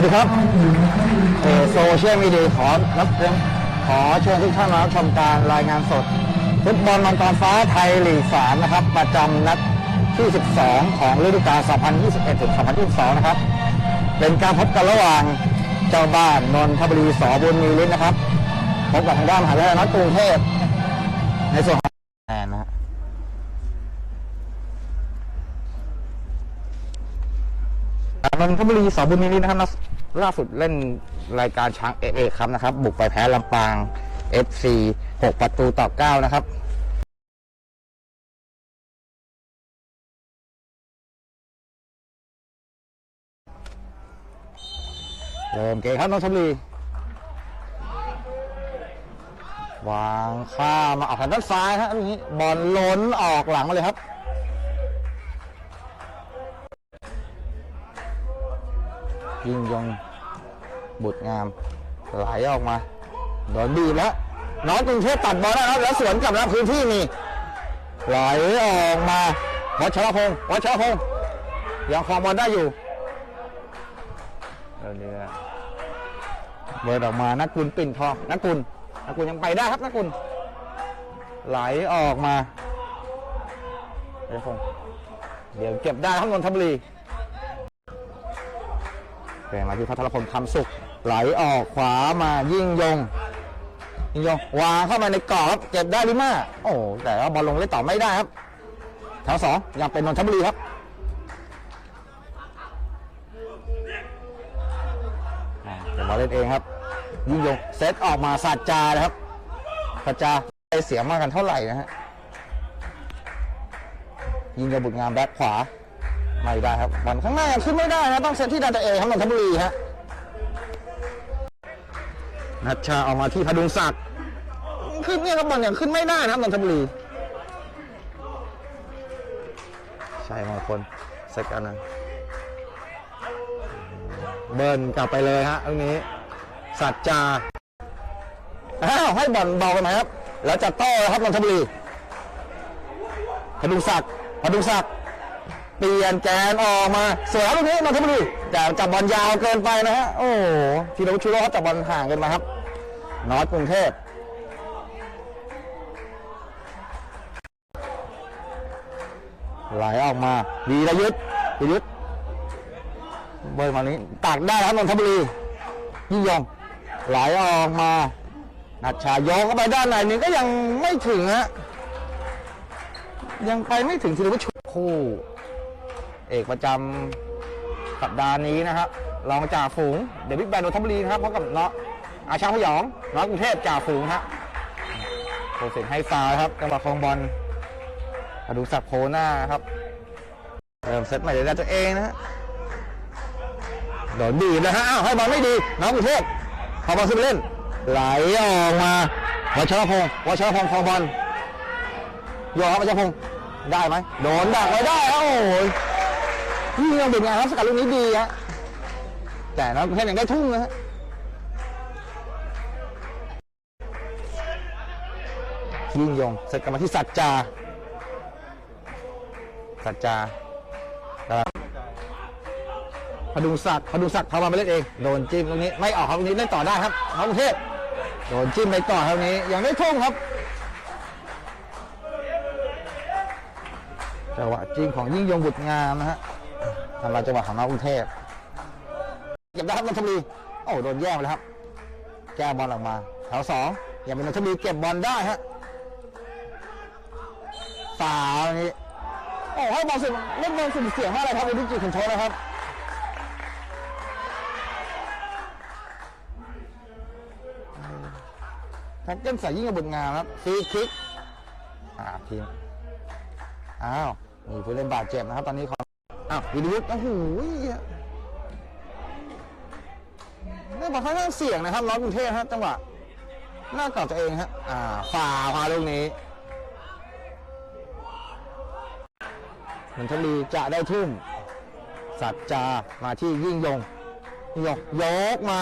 วัสดีครับเอ่อโซเชียลมีเดียขอรับเชิญขอเชิญทุกท่านมารับชมการรายงานสด ฟุตบอลมังกรฟ้าไทยลีก3นะครับ ประจำนัดที่ 12 ของฤดูกาล 2021 ถึง 2022 นะครับ เป็นการพบกันระหว่างเจ้าบ้านนนทบุรีสอบุญมีฤทธิ์นะครับ พบกับทางด้านมหาวิทยาลัยนัดกรุงเทพ ในส่วนของแอนนะฮะนนทบุรีสอบุญมีนีนะครับนัด ล่าสุดเล่นรายการช้างเอเอครับนะครับ บุกไปแพ้ลำปาง FC 6 ประตูต่อ 9 นะครับเริ่มเกมครับนนทบุรีวางข้ามาออกทางด้านซ้ายฮะลูกนี้บอลล้นออกหลังมาเลยครับ ยิงยงบุตรงามไหลออกมาโดนบีบแล้วน้องกรุงเทพตัดบอลได้แล้วแล้วสวนกลับแล้วพื้นที่มีไหลออกมาวัชรพงศ์วัชรพงศ์ยังครองบอลได้อยู่เดี๋ยวนี้นะเบิร์ดออกมานักกุลปิ่นทองนักกุลนักกุลยังไปได้ครับนักกุลไหลออกมาวัชรพงศ์เดี๋ยวเก็บได้ครับนนทบุรี แปลมาที่พัทรพลคำสุข ไหลออกขวามายิ่งยง ยิ่งยงวางเข้ามาในกรอบครับเก็บได้ลิมาโอ้แต่ว่าบอลลงเล่นต่อไม่ได้ครับแถวสองยังเป็นนนทบุรีครับอ่าเก็บอลเล่นเองครับ ยิ่งยงเซตออกมาสัจจานะครับสัจจาได้เสียมากกันเท่าไหร่นะฮะยิงกระบุตรงามแบ็คขวา ไม่ได้ครับบอลข้างหน้าขึ้นไม่ได้นะต้องเซตที่ดาตาเอครับนนทบุรีฮะนัชชาออกมาที่พดุงศักดิ์ขึ้นเนี่ยครับบอลยังขึ้นไม่ได้นะครับนนทบุรีใช่มงคลเซตกันนะเบิร์นกลับไปเลยฮะตรงนี้ สัจจาอ้าวให้บอลเบากันไหมครับ แล้วจะโต้ครับนนทบุรีพดุงศักดิ์พดุงศักดิ์ เปลี่ยนแกนออกมาสวยครับลูกนี้นนทบุรีแต่จับบอลยาวเกินไปนะฮะโอ้โหทีโรชูโร่เขาจับบอลห่างเกินมาครับนอตกรุงเทพไหลออกมาวีรยุทธ์วีรยุทธ์เบิร์มานี้ตักได้ครับนนทบุรียิ่งยงไหลออกมานัชชายกเข้าไปด้านในนี้ก็ยังไม่ถึงฮะยังไปไม่ถึงทีโรชูคู่ เอกประจำสัปดาห์นี้นะครับรองจ่าฝูงเดวิดแบนนนทบุรีนะครับพบกับเนาะอาชาพยองน้องกรุงเทพจ่าฝูงฮะโคเซนให้ฟาวครับจังหวะคองบอลมาดูสักดิ์โพหน้าครับเริ่มเซตใหม่เดี๋ยวได้ตัวเองนะฮะโดนดีนะฮะอ้าวให้บอลไม่ดีน้องกรุงเทพพอบอลขึ้นไปเล่น ไหลออกมาวัชรพงศ์วัชรพงศ์คองบอลโยกครับวัชรพงศ์ได้ไหมโดนดักไว้ได้ครับโอ้ นี่ยังเป็นงานครับสกัดลูกนี้ดีฮะแต่น้องกรุงเทพยังได้ทุ่งนะฮะยิ่งยงเสร็จกลับมาที่สัจจา สัจจาพดุงศักดิ์พดุงศักดิ์พามาไปเล่นเองโดนจิ้มตรงนี้ไม่ออกครับตรงนี้เล่นต่อได้ครับน้องกรุงเทพโดนจิ้มไปต่อเท่านี้ยังได้ทุ่งครับจังหวะจิ้มของยิ่งยงบุตรงามนะฮะ ทำลายจังหวะของน้องกรุงเทพเก็บได้ครับนนทบุรีโอ้โดนแย่งไปแล้วครับ แก้บอลออกมาแถวสองยังเป็นนนทบุรีเก็บบอลได้ฮะฝาอันนี้โอ้ให้บอลสุดเล่นบอลสุดเสียงมากเลยครับเป็นดิจิคอนโทรนะครับแท็กเกิลใส่ยิ่งกับบุตรงามครับฟรีคิกอ่าทีมอ้าวมีผู้เล่นบาดเจ็บนะครับ ตอนนี้ข อ้าววิริยุทธ์โอ้โหนี่บอลค่อนข้างเสี่ยงนะครับน้องกรุงเทพครับจังหวะหน้ากรอบตัวเองฮะอ่าฝ่าพาลูกนี้นนทบุรีจะได้ทุ่มสัจจามาที่ยิ่งยงยิ่งยกมา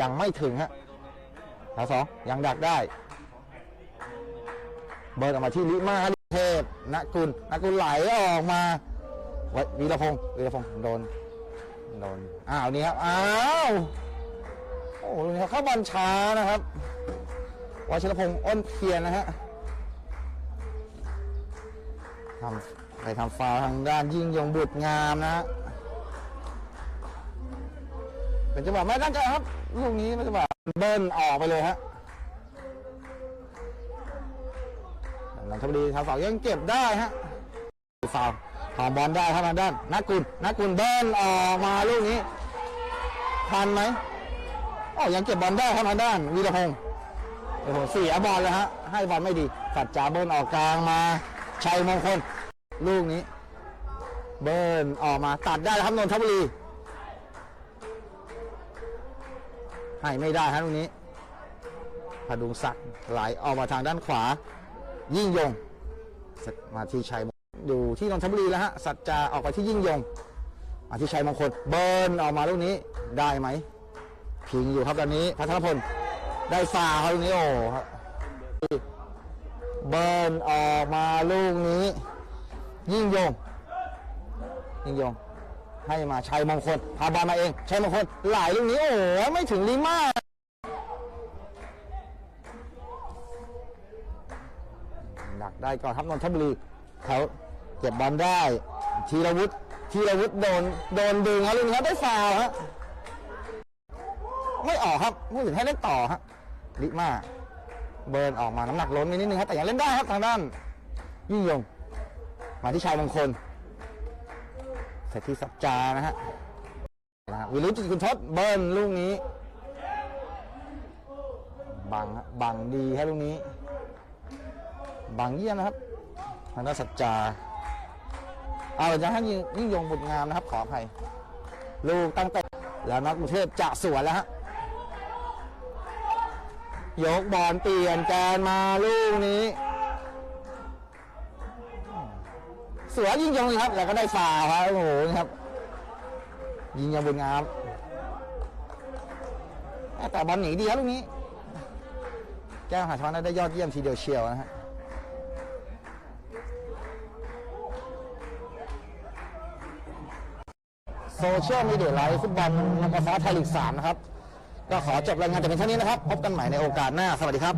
ยังไม่ถึงฮะแถวสองยังดักได้ เบิร์ดออกมาที่ลิมาลิเทพนกุลนกุลไหลออกมา ไว้วีรพงศ์วีรพงศ์โดนโดนอ้าวนี่ครับอ้าวโอ้โหนี่เข้าบอลช้านะครับวชิรพงศ์อ้นเพียรนะฮะทำไปทำฟาวทางด้านยิ่งยงบุตรงามนะฮะเป็นจังหวะไม่ตั้งใจครับลูกนี้ไม่จังหวะเบิ้ลออกไปเลยฮะหลังทบดีทางฝั่งยังเก็บได้ฮะฟาว ล์ถอนบอลได้ครับทางด้านนักกุลนักกุลเบิ้ลออกมาลูกนี้ทันไหมอ๋อยังเก็บบอลได้ครับทางด้านวีรพงศ์โอ้โหเสียบอลเลยฮะให้บอลไม่ดีสัจจาเบิ้ลออกกลางมาชัยมงคล ลูกนี้ เบิ้ลออกมาตัดได้แล้วครับนนทบุรีให้ไม่ได้ฮะลูกนี้พดุงศักดิ์ไหลออกมาทางด้านขวา ยิ่งยง มาที่ชัยมง อยู่ที่นนทบุรีแล้วฮะสัจจาออกไปที่ยิ่งยงมาที่ชัยมงคลเบิร์นออกมาลูกนี้ได้ไหมพิงอยู่ครับตอนนี้พัทรพลได้ฟาล์ครับลูกนี้โอ้ครับเบิร์นออกมาลูกนี้ ยิ่งยง ยิ่งยง ให้มาชัยมงคลพาบอลมาเองชัยมงคลหลายลูกนี้โอ้โหไม่ถึงลิมาหนักได้ก่อนครับนนทบุรีเขา เก็บบอลได้ธีรวุฒิธีรวุฒิโดนโดนดึงครับลูกนี้ครับได้ฟาวฮะไม่ออกครับผู้ถึงให้เล่นต่อฮะลิมาเบิร์นออกมาน้ำหนักล้นไปนิดนึงครับแต่ยังเล่นได้ครับทางด้าน ยิ่งยง มาที่ชัยมงคลเสร็จที่สัจจานะฮะนะวิรุธจิตคุณทศเบิร์นลูกนี้ บังบังดีครับลูกนี้ บังเยี่ยมนะครับทางด้านสัจจา เอาจะให้ยิ่งยงยงบุตรงามนะครับ ขออภัยลูกตั้งแต่แล้วนักกรุงเทพจะสวนแล้วฮะยกบอลเปลี่ยนแกนมาลูกนี้ สวยยิงยงเลยครับ แล้วก็ได้ฝ่าครับโอ้โหครับ ยิงยงบุญงามแต่บอลหนีดีครับลูกนี้ แก้วหาช้อนได้ยอดเยี่ยมทีเดียวเชียวนะฮะ โซเชียลมีเดียไลฟ์ฟุตบอลนักฟ้าไทยลีกสามนะครับ ก็ขอจบรายงานแต่เพียงเท่านี้นะครับ พบกันใหม่ในโอกาสหน้า สวัสดีครับ